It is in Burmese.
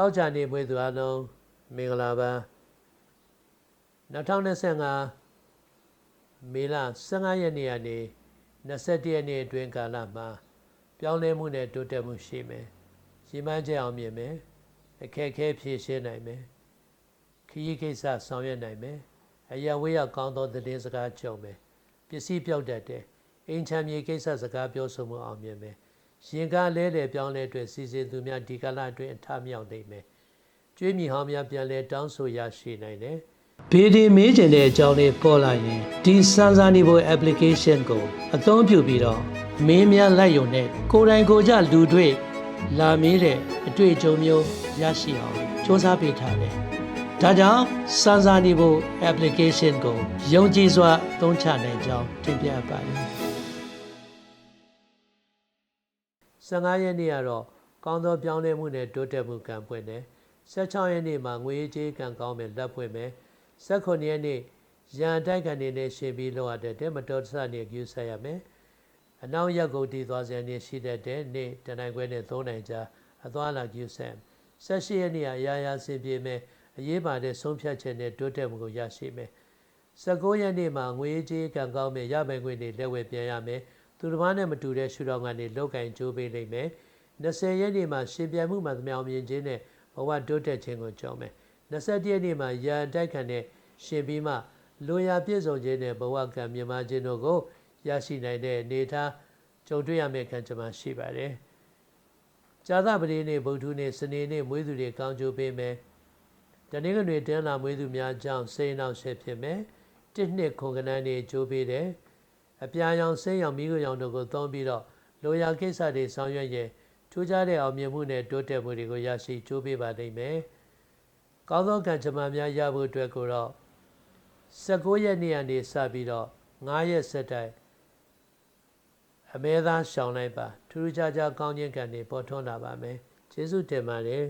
တောက်ချာနေမွေးသူအလုံးမင်္ဂလာပါ2025မေလ15ရက်နေ့ကနေ21ရက်နေ့အတွင်းကာလမှာပြောင်းလဲမှုနဲ့တိုးတက်မှုရှိမယ်။ရှိမှန်းချက်အောင်မြင်မယ်။အခက်အခဲဖြေရှင်းနိုင်မယ်။ခရီးကိစ္စဆောင်ရွက်နိုင်မယ်။အရာဝေးရကောင်းသောသတင်းစကားကြုံမယ်။ပစ္စည်းပြောက်တတ်တဲ့အိမ်ချမ်းမြေကိစ္စစကားပြောဆိုမှုအောင်မြင်မယ်။ ရင်ကားလဲတယ်ပြောင်းလဲအတွက်စီစဉ်သူများဒီကလာအတွင်းအထမြောက်နိုင်မယ်။ကျွေးမြီဟောင်းများပြန်လဲတောင်းဆိုရရှိနိုင်တယ်။ဘေဒီမေးကျင်တဲ့အကြောင်းလေးပေါ်လာရင်ဒီစမ်းစာနေဖို့ application ကိုအသုံးပြုပြီးတော့မင်းများလိုက်ရုံနဲ့ကိုယ်တိုင်ကိုယ်ကြလူတွေ့လာမေးတဲ့အတွေ့အကြုံမျိုးရရှိအောင်စ조사ပေးထားတယ်။ဒါကြောင့်စမ်းစာနေဖို့ application ကိုယုံကြည်စွာအသုံးချနိုင်ကြောင်းတင်ပြပါတယ်။ 15ရက်နေ့ကတော့ကောင်းသောပြောင်းလဲမှုနဲ့တိုးတက်မှုကံပွင့်တယ်။16ရက်နေ့မှာငွေကြေးကံကောင်းမယ်လက်ပွင့်မယ်။18ရက်နေ့ရန်တိုက်ကန်နေနဲ့ရှင်ပြီးလောက်ရတဲ့မတော်တဆနေကျူးဆက်ရမယ်။အနောက်ရက်ကိုတည်သွားစရာနေရှိတဲ့တဲ့နေ့တနိုင်ခွဲနဲ့3နိုင်ကြာအသွားလာကျူးဆက်18ရက်နေ့အရာရာဆင်ပြေမယ်အရေးပါတဲ့ဆုံးဖြတ်ချက်နဲ့တိုးတက်မှုကိုရရှိမယ်။19ရက်နေ့မှာငွေကြေးကံကောင်းမယ်ရပိုင်ခွင့်တွေလက်ဝဲပြန်ရမယ်။ သူတစ်ပါးနဲ့မတူတဲ့ရှုထောင့်ကနေလောက်ကင်ကြိုးပေးနိုင်မယ်။20ရက်နေ့မှာရှင်ပြန်မှုမှသမျှအောင်မြင်ခြင်းနဲ့ဘဝတိုးတက်ခြင်းကိုကြောင်းမယ်။21ရက်နေ့မှာရန်တိုက်ခံတဲ့ရှင်ပြီးမှလိုရာပြည့်စုံခြင်းနဲ့ဘဝကံမြင်မခြင်းတို့ကိုရရှိနိုင်တဲ့အနေအထားကြုံတွေ့ရမယ့်ခံချက်မှရှိပါတယ်။ဇာသပတိနေ့ဗုဒ္ဓနေ့စနေနေ့မွေးသူတွေကောင်းကျိုးပေးမယ်။တနင်္ဂနွေတင်းလာမွေးသူများကြောင့်စိတ်နှောက်ရှက်ဖြစ်မယ်။တစ်နှစ်ခုကနန်းနေကြိုးပေးတယ်။ အပြာရောင်စိတ်ရောင်မိခိုရောင်တို့ကိုသုံးပြီးတော့လိုရာကိစ္စတွေဆောင်ရွက်ရင်ထူးခြားတဲ့အောင်မြင်မှုနဲ့တိုးတက်မှုတွေကိုရရှိကြိုးပေးပါလိမ့်မယ်။ကောင်းသောကံကြမ္မာများရဖို့အတွက်ကိုတော့19ရက်နေ့ကနေစပြီးတော့9ရက်ဆက်တိုက်အမဲသားရှောင်းလိုက်ပါထူးထူးခြားခြားကောင်းခြင်းကံတွေပေါ်ထွန်းလာပါမယ်ကျေးဇူးတင်ပါတယ်